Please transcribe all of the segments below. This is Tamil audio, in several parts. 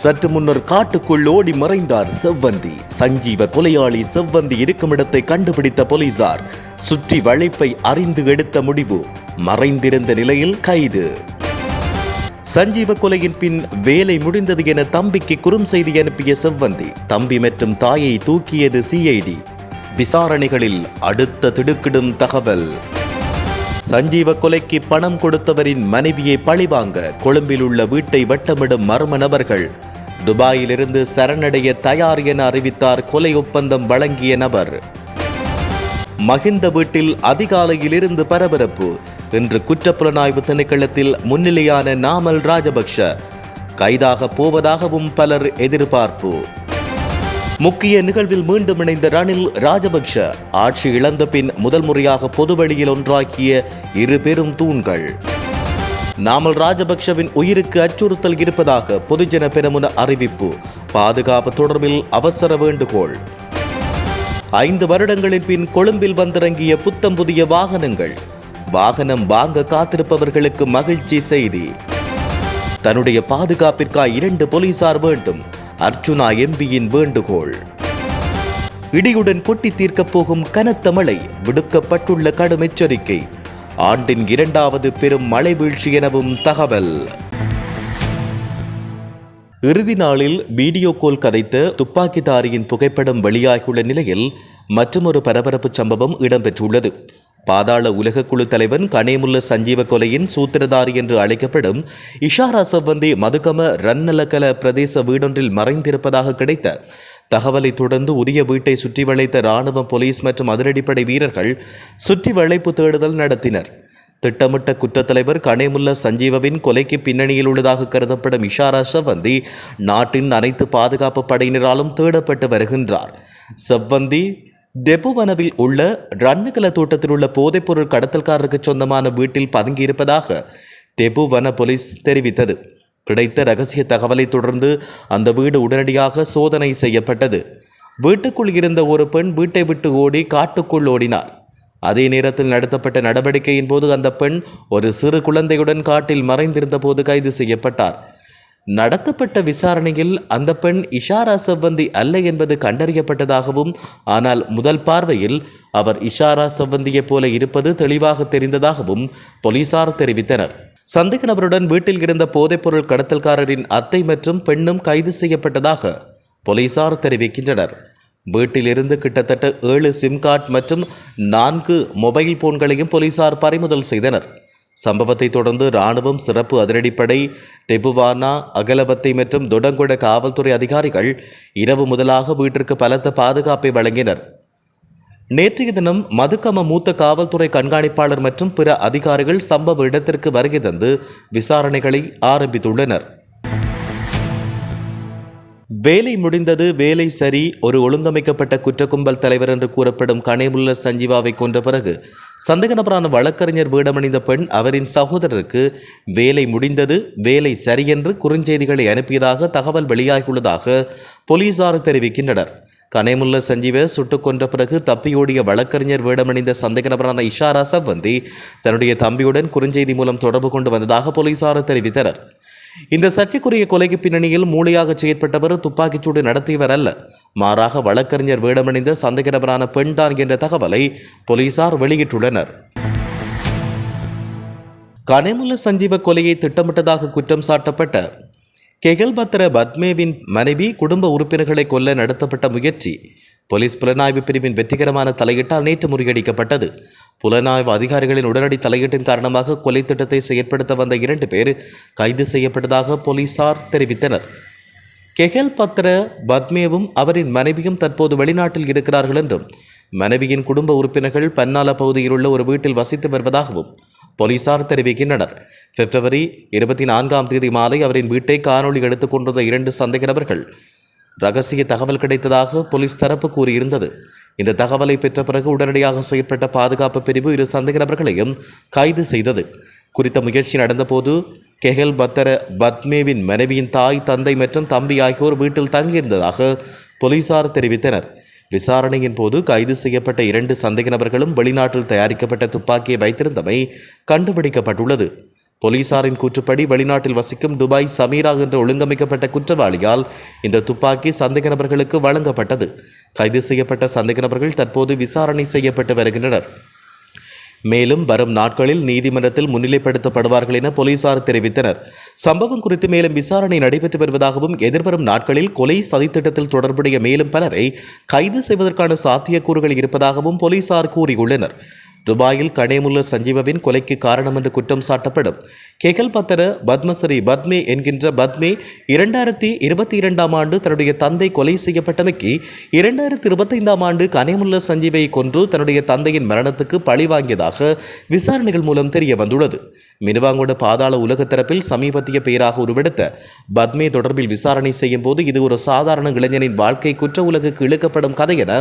சற்று முன்னர் காட்டுக்குள் ஓடி மறைந்தார் செவ்வந்தி. சஞ்சீவ கொலையாளி செவ்வந்தி இருக்குமிடத்தை கண்டுபிடித்த போலீசார் சுற்றி வளைப்பை அறிந்து எடுத்த முடிவு மறைந்திருந்த நிலையில் கைது. சஞ்சீவ கொலையின் பின் வேலை முடிந்தது என தம்பிக்கு குறும் செய்தி அனுப்பிய செவ்வந்தி தம்பி மற்றும் தாயை தூக்கியது சிஐடி விசாரணைகளில் அடுத்த திடுக்கிடும் தகவல். சஞ்சீவ கொலைக்கு பணம் கொடுத்தவரின் மனைவியை பழிவாங்க கொழும்பில் உள்ள வீட்டை வட்டமிடும் மர்ம நபர்கள். துபாயிலிருந்து சரணடைய தயார் என அறிவித்தார் கொலை ஒப்பந்தம் வழங்கிய நபர். மகிந்த வீட்டில் அதிகாலையிலிருந்து பரபரப்பு. இன்று குற்றப்புலனாய்வு திணைக்களத்தில் முன்னிலையான நாமல் ராஜபக்ஷ. கைதாக போவதாகவும் பலர் எதிர்பார்ப்பு. முக்கிய நிகழ்வில் மீண்டும் இணைந்த ரணில் ராஜபக்ஷ. ஆட்சி இழந்த பின் முதல் முறையாக பொதுவெளியில் ஒன்றாக்கிய இரு பெரும் தூண்கள். நாமல் ராஜபக்ஷவின் உயிருக்கு அச்சுறுத்தல் இருப்பதாக பொதுஜன பெருமுன அறிவிப்பு. பாதுகாப்பு தொடர்பில் அவசர வேண்டுகோள். ஐந்து வருடங்களின் பின் கொழும்பில் வந்திறங்கிய புத்தம் புதிய வாகனங்கள். வாகனம் வாங்க காத்திருப்பவர்களுக்கு மகிழ்ச்சி செய்தி. தன்னுடைய பாதுகாப்பிற்காக இரண்டு போலீசார் வேண்டும். அர்ச்சுனா எம்பியின் வேண்டுகோள். இடியுடன் கொட்டி தீர்க்கப் போகும் கனத்த மழை விடுக்கப்பட்டுள்ள கடும் எச்சரிக்கை. ஆண்டின் இரண்டாவது பெரும் மழை வீழ்ச்சி எனவும் தகவல். இறுதி நாளில் வீடியோ கால் கதைத்த துப்பாக்கிதாரியின் புகைப்படம் வெளியாகியுள்ள நிலையில் மற்றொரு பரபரப்பு சம்பவம் இடம்பெற்றுள்ளது. பாதாள உலக குழு தலைவன் கனேமுல்ல சஞ்சீவ கொலையின் சூத்திரதாரி என்று அழைக்கப்படும் இஷாரா சவ்வந்தி மதுகம ரன்னலக்கல பிரதேச வீடொன்றில் மறைந்திருப்பதாக கிடைத்த தகவலை தொடர்ந்து உரிய வீட்டை சுற்றி வளைத்த ராணுவ போலீஸ் மற்றும் அதிரடிப்படை வீரர்கள் சுற்றி வளைப்பு தேடுதல் நடத்தினர். திட்டமிட்ட குற்றத்தலைவர் கனேமுல்ல சஞ்சீவவின் கொலைக்கு பின்னணியில் உள்ளதாக கருதப்படும் இஷாரா செவ்வந்தி நாட்டின் அனைத்து பாதுகாப்பு படையினராலும் தேடப்பட்டு வருகின்றார். செவ்வந்தி தெபுவனவில் உள்ள ரன்னகல தோட்டத்தில் உள்ள போதைப்பொருள் கடத்தல்காரருக்கு சொந்தமான வீட்டில் பதுங்கியிருப்பதாக தெபுவன போலீஸ் தெரிவித்தது. கிடைத்த ரகசிய தகவலை தொடர்ந்து அந்த வீடு உடனடியாக சோதனை செய்யப்பட்டது. வீட்டுக்குள் இருந்த ஒரு பெண் வீட்டை விட்டு ஓடி காட்டுக்குள் ஓடினார் அதே நேரத்தில் நடத்தப்பட்ட நடவடிக்கையின் போது அந்த பெண் ஒரு சிறு குழந்தையுடன் காட்டில் மறைந்திருந்த போது கைது செய்யப்பட்டார். நடத்தப்பட்ட விசாரணையில் அந்த பெண் இஷாரா செவ்வந்தி அல்ல என்பது கண்டறியப்பட்டதாகவும் ஆனால் முதல் பார்வையில் அவர் இஷாரா செவ்வந்தியைப் போல இருப்பது தெளிவாக தெரிந்ததாகவும் போலீசார் தெரிவித்தனர். சந்தேக நபருடன் வீட்டில் இருந்த போதைப்பொருள் கடத்தல்காரரின் அத்தை மற்றும் பெண்ணும் கைது செய்யப்பட்டதாக போலீசார் தெரிவிக்கின்றனர். வீட்டிலிருந்து கிட்டத்தட்ட ஏழு சிம் கார்டு மற்றும் நான்கு மொபைல் போன்களையும் போலீசார் பறிமுதல் செய்தனர். சம்பவத்தை தொடர்ந்து ராணுவம் சிறப்பு அதிரடிப்படை தெபுவானா அகலபத்தை மற்றும் தொடங்குட காவல்துறை அதிகாரிகள் இரவு முதலாக வீட்டிற்கு பலத்த பாதுகாப்பை வழங்கினர். நேற்றைய தினம் மதுக்கம மூத்த காவல்துறை கண்காணிப்பாளர் மற்றும் பிற அதிகாரிகள் சம்பவ இடத்திற்கு வருகை தந்து விசாரணைகளை ஆரம்பித்துள்ளனர். வேலை முடிந்தது வேலை சரி ஒரு ஒழுங்கமைக்கப்பட்ட குற்ற கும்பல் தலைவர் என்று கூறப்படும் கனேமுல்ல சஞ்சீவாவை கொன்ற பிறகு சந்தேக நபரான வழக்கறிஞர் வீடமணிந்த பெண் அவரின் சகோதரருக்கு வேலை முடிந்தது வேலை சரி என்று குறுஞ்செய்திகளை அனுப்பியதாக தகவல் வெளியாகியுள்ளதாக போலீசார் தெரிவிக்கின்றனர். கனேமுல்ல சஞ்சீவை சுட்டுக் கொன்ற பிறகு தப்பியோடிய வழக்கறிஞர் வேடமணிந்த சந்தேக நபரான இஷாரா சவ்வந்தி தன்னுடைய தம்பியுடன் குறுஞ்செய்தி மூலம் தொடர்பு கொண்டு வந்ததாக போலீசார் தெரிவித்தனர். இந்த சர்ச்சைக்குரிய கொலைக்கு பின்னணியில் மூளையாக செயற்பட்டவர் துப்பாக்கிச்சூடு நடத்தியவர் அல்ல. மாறாக வழக்கறிஞர் வேடமணிந்த சந்தேக நபரான பெண்தான் என்ற தகவலை போலீசார் வெளியிட்டுள்ளனர். கனிமுல சஞ்சீவ கொலையை திட்டமிட்டதாக குற்றம் சாட்டப்பட்ட கெகல்பத்ர பத்மேவின் மனைவி குடும்ப உறுப்பினர்களை கொல்ல நடத்தப்பட்ட முயற்சி போலீஸ் புலனாய்வு பிரிவின் வெற்றிகரமான தலையீட்டால் நேற்று முறியடிக்கப்பட்டது. புலனாய்வு அதிகாரிகளின் உடனடி தலையீட்டின் காரணமாக கொலை திட்டத்தை செயற்படுத்த வந்த இரண்டு பேர் கைது செய்யப்பட்டதாக போலீசார் தெரிவித்தனர். கெகல் பத்ர பத்மேவும் அவரின் மனைவியும் தற்போது வெளிநாட்டில் இருக்கிறார்கள் என்றும் மனைவியின் குடும்ப உறுப்பினர்கள் பன்னால பகுதியில் உள்ள ஒரு வீட்டில் வசித்து வருவதாகவும் போலீசார் தெரிவிக்கின்றனர். பிப்ரவரி இருபத்தி நான்காம் தேதி மாலை அவரின் வீட்டை காணொளி எடுத்துக் கொண்டிருந்த இரண்டு சந்தேக நபர்கள் ரகசிய தகவல் கிடைத்ததாக போலீஸ் தரப்பு கூறியிருந்தது. இந்த தகவலை பெற்ற பிறகு உடனடியாக செயற்பட்ட பாதுகாப்பு பிரிவு இரு சந்தேக நபர்களையும் கைது செய்தது. குறித்த முயற்சி நடந்தபோது கெஹல் பத்தர பத்மேவின் மனைவியின் தாய் தந்தை மற்றும் தம்பி ஆகியோர் வீட்டில் தங்கியிருந்ததாக போலீசார் தெரிவித்தனர். விசாரணையின் போது கைது செய்யப்பட்ட இரண்டு சந்தேக நபர்களும் வெளிநாட்டில் தயாரிக்கப்பட்ட துப்பாக்கியை வைத்திருந்தமை கண்டுபிடிக்கப்பட்டுள்ளது. போலீசாரின் கூற்றுப்படி வெளிநாட்டில் வசிக்கும் துபாய் சமீரா என்ற ஒழுங்கமைக்கப்பட்ட குற்றவாளியால் இந்த துப்பாக்கி சந்தேக நபர்களுக்கு வழங்கப்பட்டது. கைது செய்யப்பட்ட சந்தேக நபர்கள் தற்போது விசாரணை செய்யப்பட்டு வருகின்றனர். மேலும் வரும் நாட்களில் நீதிமன்றத்தில் முன்னிலைப்படுத்தப்படுவார்கள் என போலீசார் தெரிவித்தனர். சம்பவம் குறித்து மேலும் விசாரணை நடைபெற்று வருவதாகவும் எதிர்வரும் நாட்களில் கொலை சதித்திட்டத்தில் தொடர்புடைய மேலும் பலரை கைது செய்வதற்கான சாத்தியக்கூறுகள் இருப்பதாகவும் போலீசார் கூறியுள்ளனர். துபாயில் கனேமுல்ல சஞ்சீவவின் கொலைக்கு காரணம் என்று குற்றம் சாட்டப்படும். கெகல் பத்தர பத்மஸ்ரீ பத்மே என்கின்ற பத்மே இரண்டாயிரத்தி இருபத்தி இரண்டாம் ஆண்டு தன்னுடைய தந்தை கொலை செய்யப்பட்டமைக்கு இரண்டாயிரத்தி இருபத்தைந்தாம் ஆண்டு கனேமுல்ல சஞ்சீவை கொன்று தன்னுடைய தந்தையின் மரணத்துக்கு பழி வாங்கியதாக விசாரணைகள் மூலம் தெரிய வந்துள்ளது. மினுவாங்கோட பாதாள உலக தரப்பில் சமீபத்திய பெயராக உருவெடுத்த பத்மே தொடர்பில் விசாரணை செய்யும் போது இது ஒரு சாதாரண இளைஞனின் வாழ்க்கை குற்ற உலகுக்கு இழுக்கப்படும் கதை என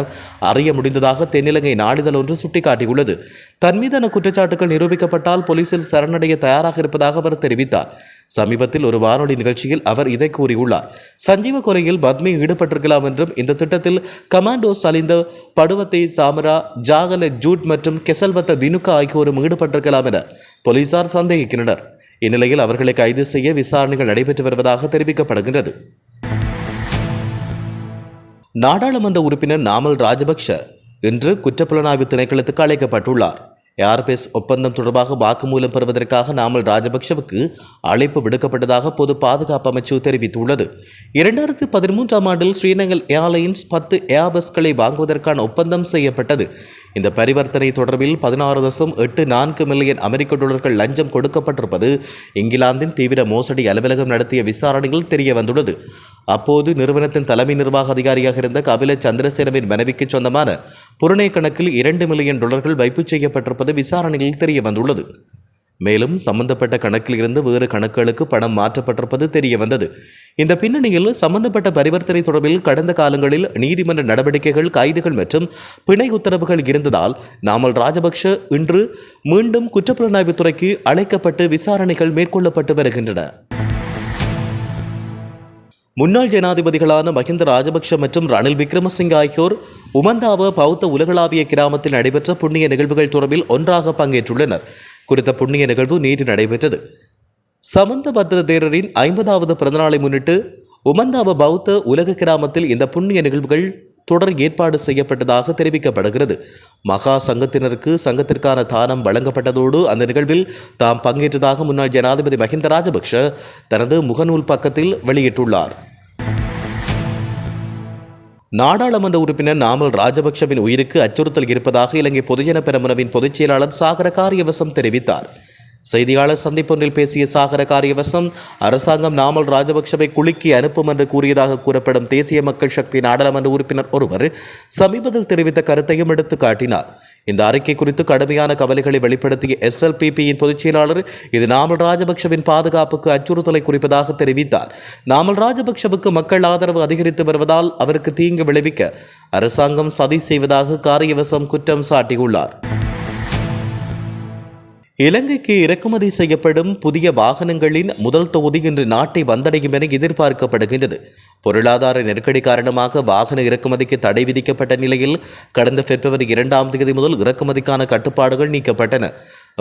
அறிய முடிந்ததாக தென்னிலங்கை நாளிதழ் ஒன்று சுட்டிக்காட்டியுள்ளது. தன் மீதான குற்றச்சாட்டுகள் நிரூபிக்கப்பட்டால் போலீசில் சரணடைய தயாராக இருப்பதாக அவர் தெரிவித்தார். சமீபத்தில் ஒரு வானொலி நிகழ்ச்சியில் அவர் இதை கூறியுள்ளார். சஞ்சீவ கொலையில் பத்மி ஈடுபட்டிருக்கலாம் என்றும் இந்த திட்டத்தில் கமாண்டோ சலிந்த படுவத்தை சாமரா ஜாகல ஜூட் மற்றும் கெசல்வத்த தினுக்கா ஆகியோரும் ஈடுபட்டிருக்கலாம் என போலீசார் சந்தேகிக்கின்றனர். இந்நிலையில் அவர்களை கைது செய்ய விசாரணைகள் நடைபெற்று வருவதாக தெரிவிக்கப்படுகின்றது. நாடாளுமன்ற உறுப்பினர் நாமல் ராஜபக்ஷ இன்று குற்றப்புலனாய்வு திணைக்களத்துக்கு அழைக்கப்பட்டுள்ளார். ஏர்பேஸ் ஒப்பந்தம் தொடர்பாக வாக்குமூலம் பெறுவதற்காக நாமல் ராஜபக்ஷவுக்கு அழைப்பு விடுக்கப்பட்டதாக பொது பாதுகாப்பு அமைச்சு தெரிவித்துள்ளது. இரண்டாயிரத்து பதிமூன்றாம் ஆண்டில் ஸ்ரீநகர் ஏர்லைன்ஸ் பத்து ஏர்பஸ்களை வாங்குவதற்கான ஒப்பந்தம் செய்யப்பட்டது. இந்த பரிவர்த்தனை தொடர்பில் பதினாறு தசம் எட்டு நான்கு மில்லியன் அமெரிக்க டாலர்கள் லஞ்சம் கொடுக்கப்பட்டிருப்பது இங்கிலாந்தின் தீவிர மோசடி அலுவலகம் நடத்திய விசாரணையில் தெரிய வந்துள்ளது அப்போது நிறுவனத்தின் தலைமை நிர்வாக அதிகாரியாக இருந்த கபில சந்திரசேனவின் மனைவிக்கு சொந்தமான புறநே கணக்கில் இரண்டு மில்லியன் டாலர்கள் வைப்பு செய்யப்பட்டிருப்பது விசாரணையில் தெரிய வந்துள்ளது மேலும் சம்பந்தப்பட்ட கணக்கில் இருந்து வேறு கணக்குகளுக்கு பணம் மாற்றப்பட்டிருப்பது தெரிய வந்தது இந்த பின்னணியில் சம்பந்தப்பட்ட பரிவர்த்தனை தொடர்பில் கடந்த காலங்களில் நீதிமன்ற நடவடிக்கைகள் கைதுகள் மற்றும் பிணை உத்தரவுகள் இருந்ததால் நாமல் ராஜபக்ஷ இன்று மீண்டும் குற்றப்புலனாய்வுத்துறைக்கு அழைக்கப்பட்டு விசாரணைகள் மேற்கொள்ளப்பட்டு வருகின்றன. முன்னாள் ஜனாதிபதிகளான மஹிந்த ராஜபக்ஷ மற்றும் ரணில் விக்ரமசிங்க ஆகியோர் உமந்தாவ பௌத்த உலகளாவிய கிராமத்தில் நடைபெற்ற புண்ணிய நிகழ்வுகள் தொடர்பில் ஒன்றாக பங்கேற்றுள்ளனர். குறித்த புண்ணிய நிகழ்வு நேற்று நடைபெற்றது. சமந்தபத்ர தேரரின் ஐம்பதாவது பிறந்தநாளை முன்னிட்டு உமந்தாவ பௌத்த உலக கிராமத்தில் இந்த புண்ணிய நிகழ்வுகள் தொடர் ஏற்பாடு செய்யப்பட்டதாக தெரிவிக்கப்படுகிறது. மகா சங்கத்தினருக்கு சங்கத்திற்கான தானம் வழங்கப்பட்டதோடு அந்த நிகழ்வில் தாம் பங்கேற்றதாக முன்னாள் ஜனாதிபதி மஹிந்த ராஜபக்ஷ தனது முகநூல் பக்கத்தில் வெளியிட்டுள்ளார். நாடாளுமன்ற உறுப்பினர் நாமல் ராஜபக்ஷவின் உயிருக்கு அச்சுறுத்தல் இருப்பதாக இலங்கை பொதுஜன பெரமுனவின் பொதுச் செயலாளர் சாகர காரியவசம் தெரிவித்தார். செய்தியாளர் சந்திப்பொன்றில் பேசிய சாகர காரியவசம் அரசாங்கம் நாமல் ராஜபக்ஷவை குலுக்கி அனுப்பும் என்று கூறியதாக கூறப்படும் தேசிய மக்கள் சக்தி நாடாளுமன்ற உறுப்பினர் ஒருவர் சமீபத்தில் தெரிவித்த கருத்தையும் எடுத்து காட்டினார். இந்த அறிக்கை குறித்து கடுமையான கவலைகளை வெளிப்படுத்திய எஸ்எல்பிபியின் பொதுச் செயலாளர் இது நாமல் ராஜபக்ஷவின் பாதுகாப்புக்கு அச்சுறுத்தலை குறிப்பதாக தெரிவித்தார். நாமல் ராஜபக்ஷவுக்கு மக்கள் ஆதரவு அதிகரித்து வருவதால் அவருக்கு தீங்கு விளைவிக்க அரசாங்கம் சதி செய்வதாக காரியவசம் குற்றம் சாட்டியுள்ளார். இலங்கைக்கு இறக்குமதி செய்யப்படும் புதிய வாகனங்களின் முதல் தொகுதி இன்று நாட்டை வந்தடையும் என எதிர்பார்க்கப்படுகின்றது. பொருளாதார நெருக்கடி காரணமாக வாகன இறக்குமதிக்கு தடை விதிக்கப்பட்ட நிலையில் கடந்த பிப்ரவரி இரண்டாம் தேதி முதல் இறக்குமதிக்கான கட்டுப்பாடுகள் நீக்கப்பட்டன.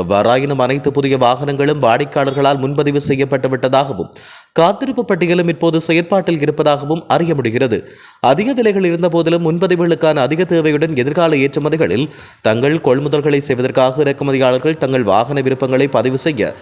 எவ்வாறாயினும் அனைத்து புதிய வாகனங்களும் வாடிக்கையாளர்களால் முன்பதிவு செய்யப்பட்டு விட்டதாகவும் காத்திருப்பு பட்டியலும் இப்போது செயற்பாட்டில் இருப்பதாகவும் அறிய முடிகிறது. அதிக விலைகள் இருந்தபோதிலும் முன்பதிவுகளுக்கான அதிக தேவையுடன் எதிர்கால ஏற்றுமதிகளில் தங்கள் கொள்முதல்களை செய்வதற்காக இறக்குமதியாளர்கள் தங்கள் வாகன விருப்பங்களை பதிவு செய்ய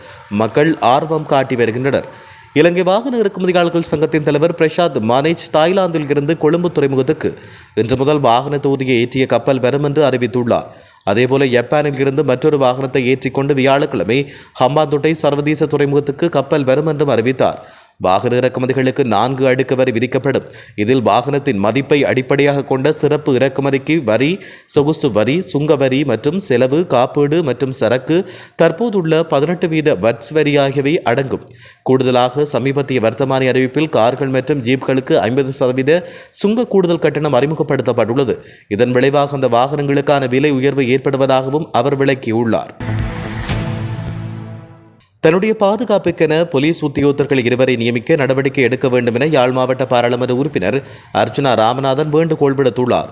மக்கள் ஆர்வம் காட்டி வருகின்றனர். இலங்கை வாகன இறக்குமதியாளர்கள் சங்கத்தின் தலைவர் பிரசாத் மானேஜ் தாய்லாந்தில் இருந்து கொழும்பு துறைமுகத்துக்கு இன்று முதல் வாகன தொகுதியை ஏற்றிய கப்பல் வரும் என்று அறிவித்துள்ளார். அதேபோல ஜப்பானில் இருந்து மற்றொரு வாகனத்தை ஏற்றிக்கொண்டு வியாழக்கிழமை ஹம்பாந்தோட்டை சர்வதேச துறைமுகத்துக்கு கப்பல் வரும் என்றும் அறிவித்தார். வாகன இறக்குமதிகளுக்கு நான்கு அடுக்கு வரி விதிக்கப்படும். இதில் வாகனத்தின் மதிப்பை அடிப்படையாக கொண்ட சிறப்பு இறக்குமதிக்கு வரி சொகுசு வரி சுங்க வரி மற்றும் செலவு காப்பீடு மற்றும் சரக்கு தற்போதுள்ள பதினெட்டு வீத வட்ஸ் வரி ஆகியவை அடங்கும். கூடுதலாக சமீபத்திய வர்த்தமானி அறிவிப்பில் கார்கள் மற்றும் ஜீப்களுக்கு ஐம்பது சதவீத சுங்க கூடுதல் கட்டணம் அறிமுகப்படுத்தப்பட்டுள்ளது. இதன் விளைவாக அந்த வாகனங்களுக்கான விலை உயர்வு ஏற்படுவதாகவும் அவர் விளக்கியுள்ளார். தன்னுடைய பாதுகாப்புக்கென போலீஸ் உத்தியோகத்தர்கள் இருவரை நியமிக்க நடவடிக்கை எடுக்க வேண்டும் என யாழ் மாவட்ட பாராளுமன்ற உறுப்பினர் அர்ஜுனா ராமநாதன் வேண்டுகோள் விடுத்துள்ளார்.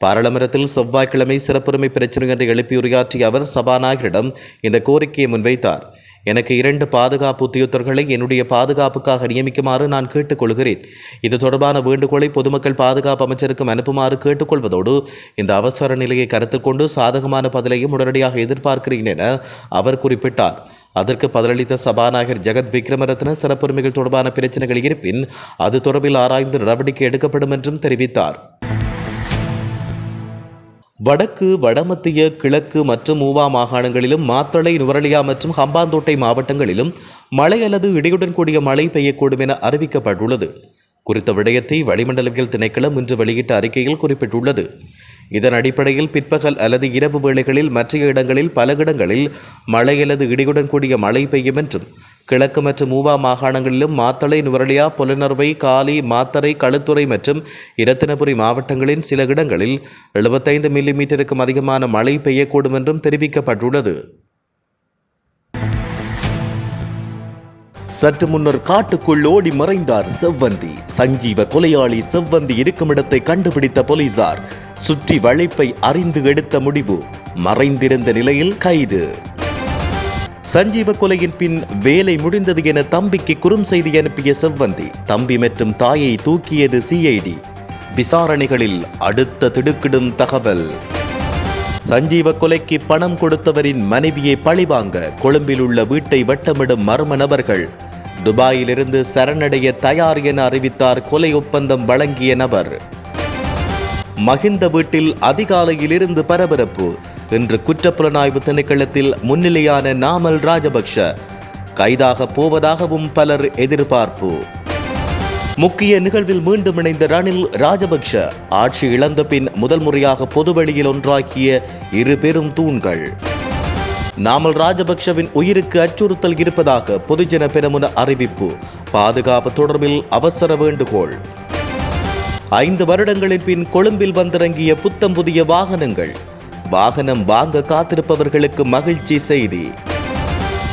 பாராளுமன்றத்தில் செவ்வாய்க்கிழமை சிறப்புரிமை பிரச்சனை என்று எழுப்பி உரையாற்றிய அவர் சபாநாயகரிடம் இந்த கோரிக்கையை முன்வைத்தார். எனக்கு இரண்டு பாதுகாப்பு உத்தியோகத்தர்களை என்னுடைய பாதுகாப்புக்காக நியமிக்குமாறு நான் கேட்டுக்கொள்கிறேன். இது தொடர்பான வேண்டுகோளை பொதுமக்கள் பாதுகாப்பு அமைச்சருக்கும் அனுப்புமாறு கேட்டுக்கொள்வதோடு இந்த அவசர நிலையை கருத்தில் கொண்டு சாதகமான பதிலையும் உடனடியாக எதிர்பார்க்கிறேன் என அவர் குறிப்பிட்டார். அதற்கு பதிலளித்த சபாநாயகர் ஜெகத் விக்ரமரத்ன சிறப்புரிமைகள் தொடர்பான பிரச்சனைகள் இருப்பின் அது தொடர்பில் ஆராய்ந்து நடவடிக்கை எடுக்கப்படும் என்றும் தெரிவித்தார். வடக்கு வடமத்திய கிழக்கு மற்றும் மூவா மாகாணங்களிலும் மாத்தளை நுவரலியா மற்றும் ஹம்பாந்தோட்டை மாவட்டங்களிலும் மழை அல்லது இடியுடன் கூடிய மழை பெய்யக்கூடும் என அறிவிக்கப்பட்டுள்ளது. குறித்த விடயத்தை வளிமண்டலவியல் திணைக்களம் இன்று வெளியிட்ட அறிக்கையில் குறிப்பிட்டுள்ளது. இதன் அடிப்படையில் பிற்பகல் அல்லது இரவு வேளைகளில் மற்ற இடங்களில் பல இடங்களில் மழை அல்லது இடியுடன் கூடிய மழை பெய்யும் என்றும் கிழக்கு மற்றும் மூவா மாகாணங்களிலும் மாத்தளை நுவரலியா புலனர்வை காலி மாத்தறை களுத்துறை மற்றும் இரத்தினபுரி மாவட்டங்களின் சில இடங்களில் எழுபத்தைந்து மில்லிமீட்டருக்கும் அதிகமான மழை பெய்யக்கூடும் என்றும் தெரிவிக்கப்பட்டுள்ளது. சற்று முன்னர் காட்டுக்குள் ஓடி மறைந்தார் செவ்வந்தி. சஞ்சீவ கொலையாளி செவ்வந்தி இருக்கும் இடத்தை கண்டுபிடித்த போலீசார் சுற்றி வளைப்பை அறிந்து எடுத்த முடிவு மறைந்திருந்த நிலையில் கைது. சஞ்சீவ கொலையின் பின் வேலை முடிந்தது என தம்பிக்கு குறும் செய்தி அனுப்பிய செவ்வந்தி தம்பி மற்றும் தாயை தூக்கியது சிஐடி விசாரணைகளில் அடுத்த திடுக்கிடும் தகவல். சஞ்சீவ கொலைக்கு பணம் கொடுத்தவரின் மனைவியை பழிவாங்க கொழும்பில் உள்ள வீட்டை வட்டமிடும் மர்ம நபர்கள். துபாயிலிருந்து சரணடைய தயார் என அறிவித்தார் கொலை ஒப்பந்தம் வழங்கிய நபர். மகிந்த வீட்டில் அதிகாலையிலிருந்து பரபரப்பு. இன்று குற்றப்புலனாய்வு திணைக்களத்தில் முன்னிலையான நாமல் ராஜபக்ஷ. கைதாக போவதாகவும் பலர் எதிர்பார்ப்பு. முக்கிய நிகழ்வில் மீண்டும் இணைந்த ரணில் ராஜபக்ஷ ஆட்சி இழந்த பின் முதல் முறையாக பொதுவெளியில் ஒன்றாக்கிய இரு பெரும் தூண்கள். நாமல் ராஜபக்ஷவின் உயிருக்கு அச்சுறுத்தல் இருப்பதாக பொதுஜன பெருமுன அறிவிப்பு. பாதுகாப்பு தொடர்பில் அவசர வேண்டுகோள். ஐந்து வருடங்களின் பின் கொழும்பில் வந்திறங்கிய புத்தம் புதிய வாகனங்கள். வாகனம் வாங்க காத்திருப்பவர்களுக்கு மகிழ்ச்சி செய்தி.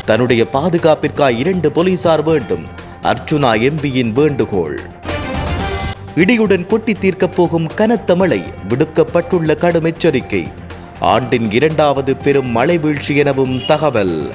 தன்னுடைய பாதுகாப்பிற்காக இரண்டு போலீசார் வேண்டும். அர்ச்சுனா எம்பியின் வேண்டுகோள். இடியுடன் கொட்டி தீர்க்கப் போகும் கனத்த மழை விடுக்கப்பட்டுள்ள கடும் எச்சரிக்கை. ஆண்டின் இரண்டாவது பெரும் மழை வீழ்ச்சி எனவும் தகவல்.